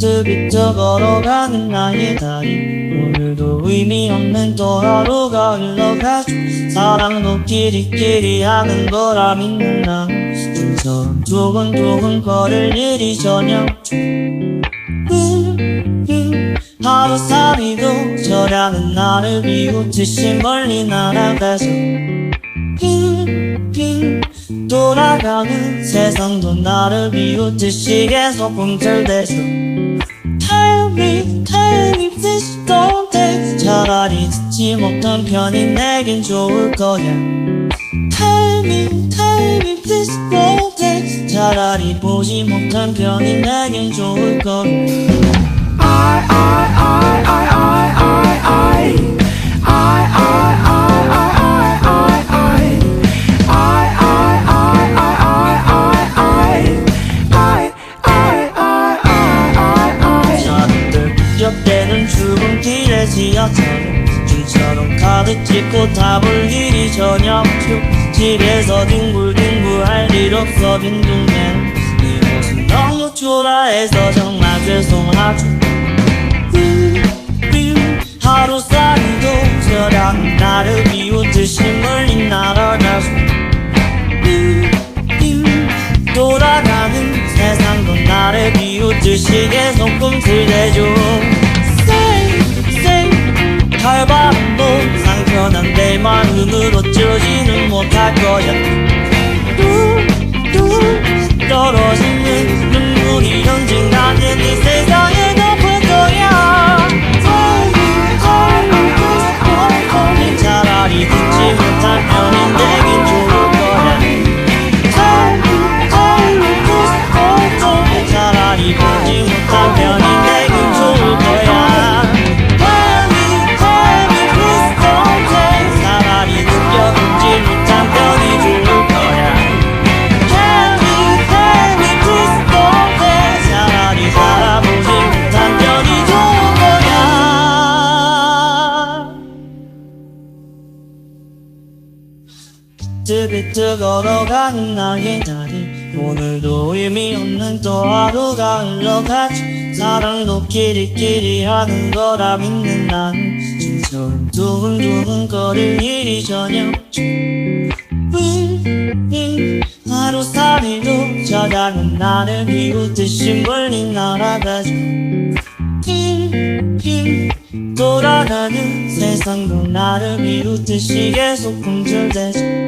비트비트 걸어가는 나의 다리. 오늘도 의미 없는 또 하루가 흘러가죠. 사랑도 끼리끼리 하는 거라 믿는 나 줄처럼 두근두근 거릴 일이 전혀 하루살이도 저량은 나를 비웃듯이 멀리 날아가서 빙빙 돌아가는 세상도 나를 비웃듯이 계속 꿈틀대서 Please don't take 차라리 듣지 못한 편이 내겐 좋을 거야 please don't take 차라리 보지 못한 편이 내겐 좋을 거야 지하철 줄처럼 카드 찍고 타볼 일이 없죠. 집에서 뒹굴뒹굴 할 일 없어 빈둥맨 이곳은 너무 초라해서 정말 죄송하죠. 음, 음, 하루살이도 저랑 나를 비웃듯이 멀리 날아가서 돌아가는 세상도 나를 비웃듯이 계속 꿈틀대죠 내 마음을 어쩌지는 못할 거야 비트비트 걸어가는 나의 다리. 오늘도 의미 없는 또 하루가 흘러가지. 사랑도 끼리끼리 하는 거라 믿는 나는 좀처럼 두근두근 거릴 일이 전혀 음, 음, 하루살이도 저장은 나를 비웃듯이 멀리 날아가죠 핑, 핑, 돌아가는 세상도 나를 비웃듯이 계속 꿈틀대죠